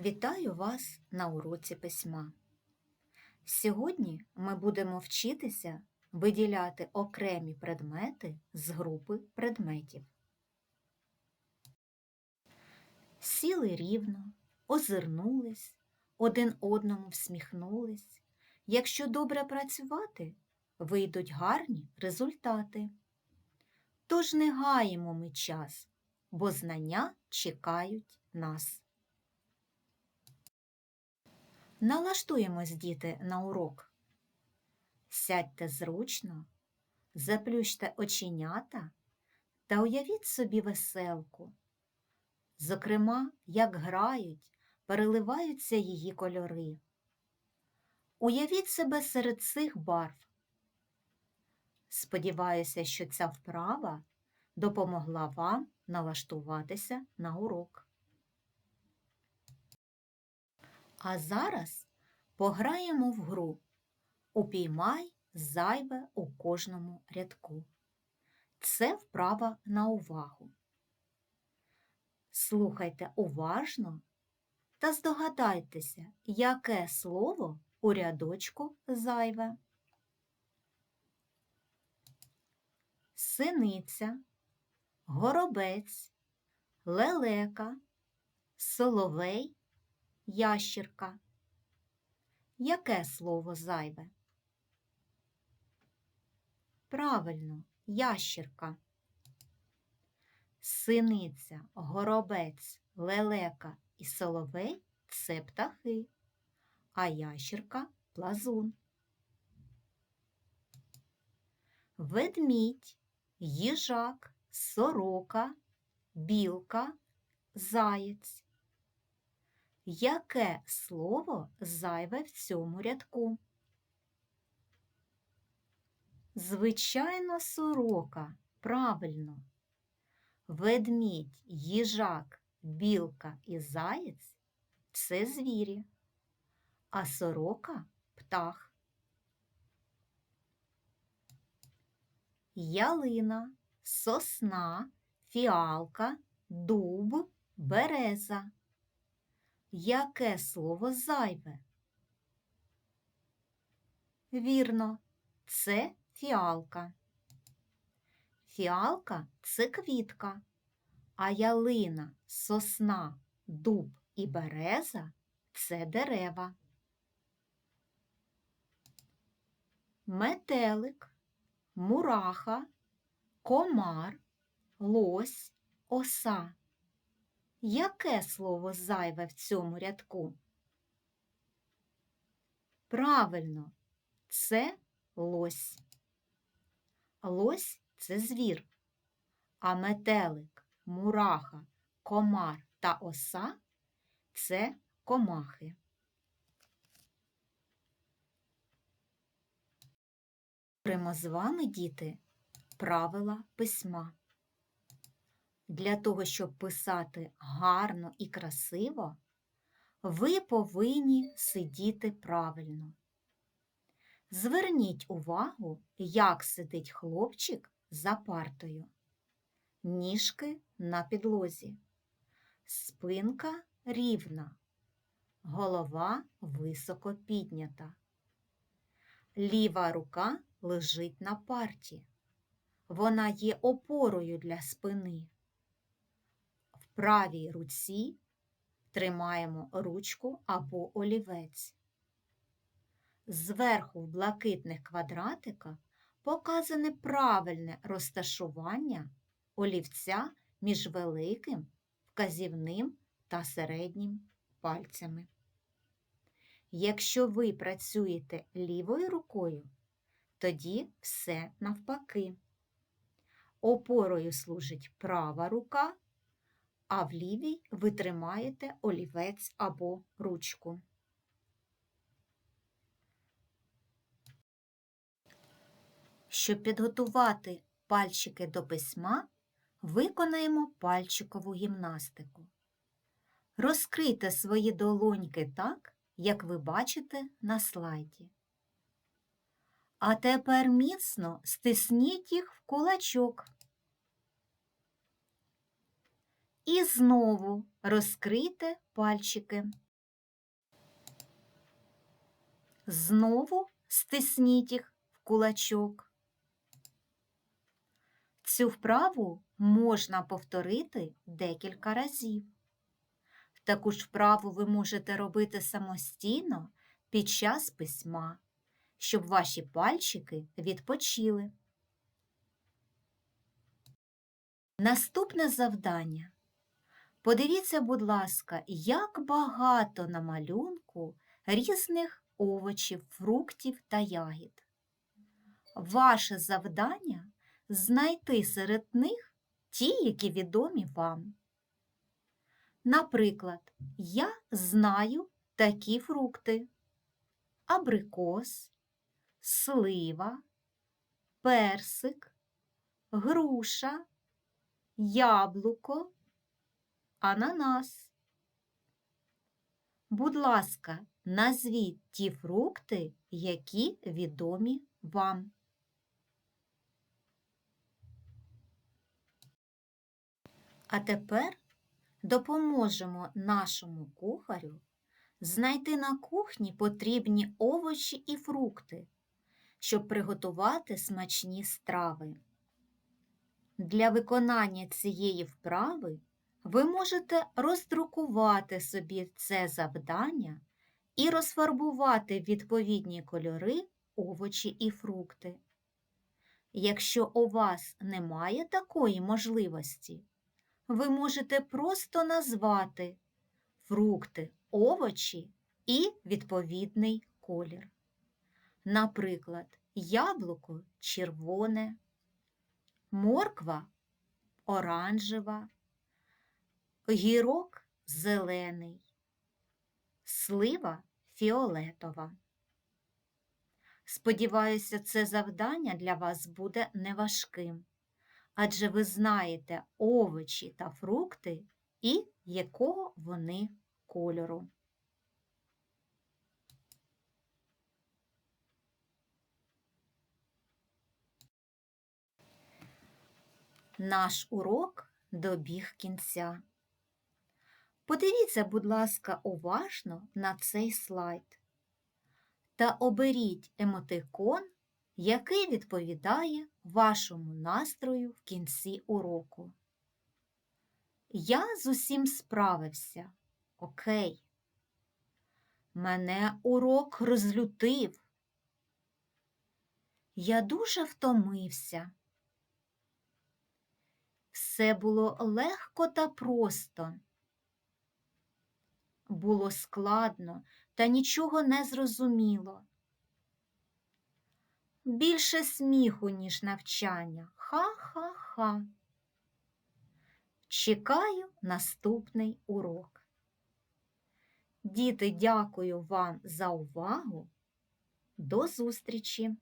Вітаю вас на уроці письма. Сьогодні ми будемо вчитися виділяти окремі предмети з групи предметів. Сіли рівно, озирнулись, один одному всміхнулись. Якщо добре працювати, вийдуть гарні результати. Тож не гаємо ми час, бо знання чекають нас. Налаштуємось, діти, на урок. Сядьте зручно, заплющте оченята та уявіть собі веселку. Зокрема, як грають, переливаються її кольори. Уявіть себе серед цих барв. Сподіваюся, що ця вправа допомогла вам налаштуватися на урок. А зараз пограємо в гру Упіймай зайве у кожному рядку. Це вправа на увагу. Слухайте уважно та здогадайтеся, яке слово у рядочку зайве. Синиця, горобець, лелека, соловей ящірка. Яке слово зайве? Правильно, ящірка. Синиця, горобець, лелека і соловей це птахи, а ящірка плазун. Ведмідь, їжак, сорока, білка, заєць. Яке слово зайве в цьому рядку? Звичайно, сорока. Правильно. Ведмідь, їжак, білка і заєць це звірі, а сорока птах. Ялина, сосна, фіалка, дуб, береза. Яке слово зайве? Вірно, це фіалка. Фіалка це квітка, а ялина, сосна, дуб і береза це дерева. Метелик, мураха, комар, лось, оса. Яке слово зайве в цьому рядку? Правильно, це лось. Лось це звір, а метелик, мураха, комар та оса це комахи. Говоримо з вами, діти, правила письма. Для того, щоб писати гарно і красиво, ви повинні сидіти правильно. Зверніть увагу, як сидить хлопчик за партою. Ніжки на підлозі, спинка рівна, голова високо піднята. Ліва рука лежить на парті. Вона є опорою для спини правій руці тримаємо ручку або олівець. Зверху в блакитних квадратиках показане правильне розташування олівця між великим, вказівним та середнім пальцями. Якщо ви працюєте лівою рукою, тоді все навпаки. Опорою служить права рука, а в лівій ви тримаєте олівець або ручку. Щоб підготувати пальчики до письма, виконаємо пальчикову гімнастику. Розкрийте свої долоньки так, як ви бачите на слайді. А тепер міцно стисніть їх в кулачок. І знову розкрийте пальчики. Знову стисніть їх в кулачок. Цю вправу можна повторити декілька разів. Таку ж вправу ви можете робити самостійно під час письма, щоб ваші пальчики відпочили. Наступне завдання. Подивіться, будь ласка, як багато на малюнку різних овочів, фруктів та ягід. Ваше завдання знайти серед них ті, які відомі вам. Наприклад, я знаю такі фрукти: абрикос, слива, персик, груша, яблуко, ананас. Будь ласка, назвіть ті фрукти, які відомі вам. А тепер допоможемо нашому кухарю знайти на кухні потрібні овочі і фрукти, щоб приготувати смачні страви. Для виконання цієї вправи ви можете роздрукувати собі це завдання і розфарбувати відповідні кольори овочі і фрукти. Якщо у вас немає такої можливості, ви можете просто назвати фрукти, овочі і відповідний колір. Наприклад, яблуко червоне, морква оранжева, гірок зелений, слива фіолетова. Сподіваюся, це завдання для вас буде неважким адже ви знаєте овочі та фрукти і якого вони кольору. Наш урок добіг кінця. Подивіться, будь ласка, уважно на цей слайд та оберіть емотикон який відповідає вашому настрою в кінці уроку. Я з усім справився. Окей. Мене урок розлютив. Я дуже втомився. Все було легко та просто. Було складно та нічого не зрозуміло. Більше сміху, ніж навчання. Ха-ха-ха. Чекаю наступний урок. Діти, дякую вам за увагу. До зустрічі!